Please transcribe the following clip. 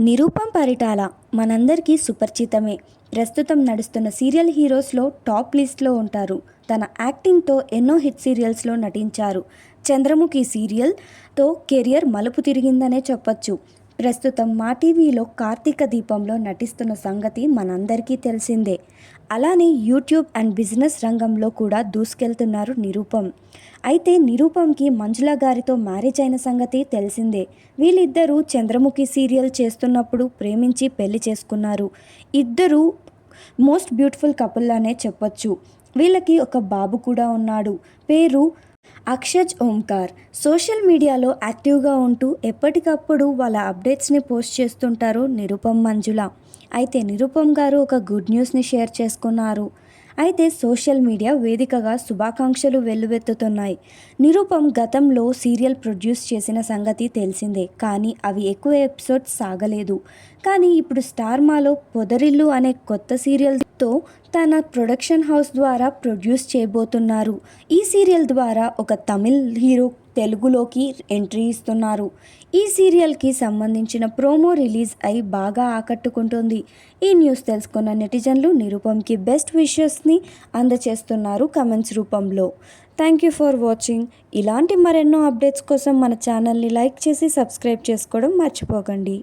నిరూపం పరిటాల మనందరికీ సుపరిచితమే. ప్రస్తుతం నడుస్తున్న సీరియల్ హీరోస్లో టాప్ లిస్ట్లో ఉంటారు. తన యాక్టింగ్తో ఎన్నో హిట్ సీరియల్స్లో నటించారు. చంద్రముఖి సీరియల్తో కెరియర్ మలుపు తిరిగిందనే చెప్పొచ్చు. ప్రస్తుతం మా టీవీలో కార్తీక దీపంలో నటిస్తున్న సంగతి మనందరికీ తెలిసిందే. అలానే యూట్యూబ్ అండ్ బిజినెస్ రంగంలో కూడా దూసుకెళ్తున్నారు నిరూపం. అయితే నిరూపంకి మంజుల గారితో మ్యారేజ్ అయిన సంగతి తెలిసిందే. వీళ్ళిద్దరూ చంద్రముఖి సీరియల్ చేస్తున్నప్పుడు ప్రేమించి పెళ్ళి చేసుకున్నారు. ఇద్దరూ మోస్ట్ బ్యూటిఫుల్ కపుల్ అనే చెప్పొచ్చు. వీళ్ళకి ఒక బాబు కూడా ఉన్నాడు. పేరు అక్షజ్ ఓంకార్ సోషల్ మీడియాలో యాక్టివ్గా ఉంటూ ఎప్పటికప్పుడు వాళ్ళ అప్డేట్స్ని పోస్ట్ చేస్తుంటారు నిరుపమ్ మంజుల. అయితే నిరుపమ్ గారు ఒక గుడ్ న్యూస్ని షేర్ చేసుకున్నారు. అయితే సోషల్ మీడియా వేదికగా శుభాకాంక్షలు వెల్లువెత్తుతున్నాయి. నిరూపం గతంలో సీరియల్ ప్రొడ్యూస్ చేసిన సంగతి తెలిసిందే కానీ అవి ఎక్కువ ఎపిసోడ్స్ సాగలేదు. కానీ ఇప్పుడు స్టార్మాలో పొదరిల్లు అనే కొత్త సీరియల్తో తన ప్రొడక్షన్ హౌస్ ద్వారా ప్రొడ్యూస్ చేయబోతున్నారు. ఈ సీరియల్ ద్వారా ఒక తమిళ్ హీరో తెలుగులోకి ఎంట్రీ ఇస్తున్నారు. ఈ సీరియల్కి సంబంధించిన ప్రోమో రిలీజ్ అయి బాగా ఆకట్టుకుంటుంది. ఈ న్యూస్ తెలుసుకున్న నెటిజన్లు నిరూపంకి బెస్ట్ విషెస్ని అందచేస్తున్నారు కమెంట్స్ రూపంలో. Thank you for watching. ఇలాంటి మరెన్నో అప్డేట్స్ కోసం మన ఛానల్ని లైక్ చేసి సబ్స్క్రైబ్ చేసుకోవడం మర్చిపోకండి.